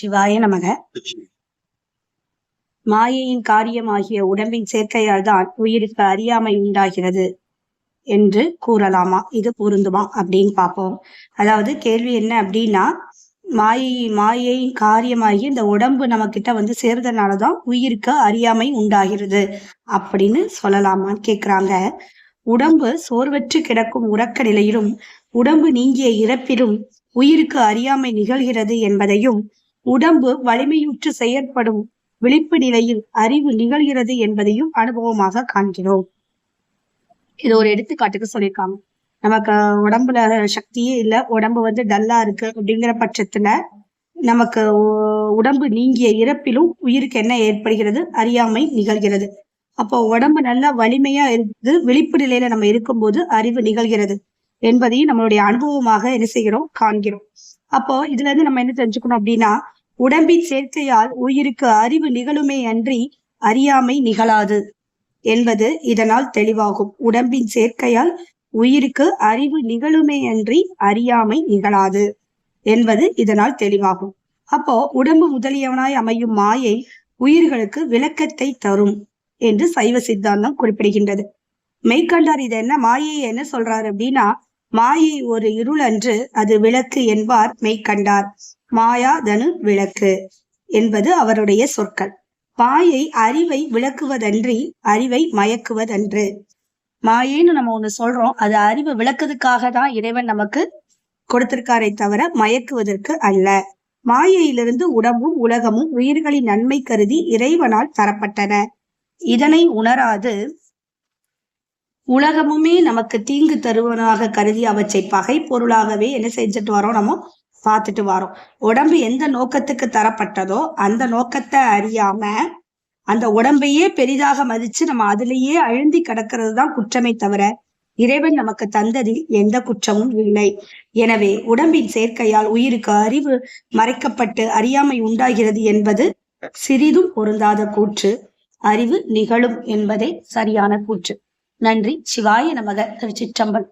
சிவாய நமக. மாயையின் காரியமாகிய உடம்பின் சேர்க்கையால் தான் உயிருக்கு அறியாமை உண்டாகிறது என்று கூறலாமா? இது பொருந்துமா அப்படின்னு பார்ப்போம். அதாவது கேள்வி என்ன அப்படின்னா மாயை மாயையின் காரியமாகி இந்த உடம்பு நம்ம கிட்ட வந்து சேர்றதுனாலதான் உயிருக்கு அறியாமை உண்டாகிறது அப்படின்னு சொல்லலாமான்னு கேக்குறாங்க. உடம்பு சோர்வற்று கிடக்கும் உறக்க நிலையிலும் உடம்பு நீங்கிய இறப்பிலும் உயிருக்கு அறியாமை நிகழ்கிறது என்பதையும் உடம்பு வலிமையுற்று செயற்படும் விழிப்பு நிலையில் அறிவு நிகழ்கிறது என்பதையும் அனுபவமாக காண்கிறோம். இது ஒரு எடுத்துக்காட்டுக்கு சொல்லியிருக்காங்க. நமக்கு உடம்புல சக்தியே இல்லை உடம்பு வந்து டல்லா இருக்கு அப்படிங்கிற பட்சத்துல நமக்கு உடம்பு நீங்கிய இறப்பிலும் உயிருக்கு என்ன ஏற்படுகிறது? அறியாமை நிகழ்கிறது. அப்போ உடம்பு நல்லா வலிமையா இருந்து விழிப்பு நிலையில நம்ம இருக்கும்போது அறிவு நிகழ்கிறது என்பதையும் நம்மளுடைய அனுபவமாக என்ன செய்கிறோம்? காண்கிறோம். அப்போ இதுல இருந்து நம்ம என்ன தெரிஞ்சுக்கணும் அப்படின்னா உடம்பின் சேர்க்கையால் உயிருக்கு அறிவு நிகழுமே அன்றி அறியாமை நிகழாது என்பது இதனால் தெளிவாகும். உடம்பின் சேர்க்கையால் உயிருக்கு அறிவு நிகழுமே அன்றி அறியாமை நிகழாது என்பது இதனால் தெளிவாகும். அப்போ உடம்பு முதலியவனாய் அமையும் மாயை உயிர்களுக்கு விளக்கத்தை தரும் என்று சைவ சித்தாந்தம் குறிப்பிடுகின்றது. மெய்கண்டார் இது என்ன? மாயை என்ன சொல்றாரு அப்படின்னா மாயை ஒரு இருள் அன்று அது விளக்கு என்பார் மெய்கண்டார் மாயா தனு விளக்கு என்பது அவருடைய சொற்கள். மாயை அறிவை விளக்குவதன்றி அறிவை மயக்குவதன்று. மாயைன்னு நம்ம ஒண்ணு சொல்றோம். அது அறிவை விளக்குறதுக்காக தான் இறைவன் நமக்கு கொடுத்திருக்காரே தவிர மயக்குவதற்கு அல்ல. மாயையிலிருந்து உடம்பும் உலகமும் உயிர்களின் நன்மை கருதி இறைவனால் தரப்பட்டன. இதனை உணராது உலகமுமே நமக்கு தீங்கு தருவனாக கருதி அவற்றை பகை பொருளாகவே என்ன செஞ்சுட்டு வரோம் நம்ம? பார்த்துட்டு வரோம். உடம்பு எந்த நோக்கத்துக்கு தரப்பட்டதோ அந்த நோக்கத்தை அறியாம அந்த உடம்பையே பெரிதாக மதிச்சு நம்ம அதிலேயே அழுந்தி கிடக்கிறது தான் குற்றமே தவிர இறைவன் நமக்கு தந்ததில் எந்த குற்றமும் இல்லை. எனவே உடம்பின் சேர்க்கையால் உயிருக்கு அறிவு மறைக்கப்பட்டு அறியாமை உண்டாகிறது என்பது சிறிதும் பொருந்தாத கூற்று. அறிவு நிகழும் என்பதே சரியான கூற்று. நன்றி. சிவாய நமக. திருச்சிற்றம்பலம்.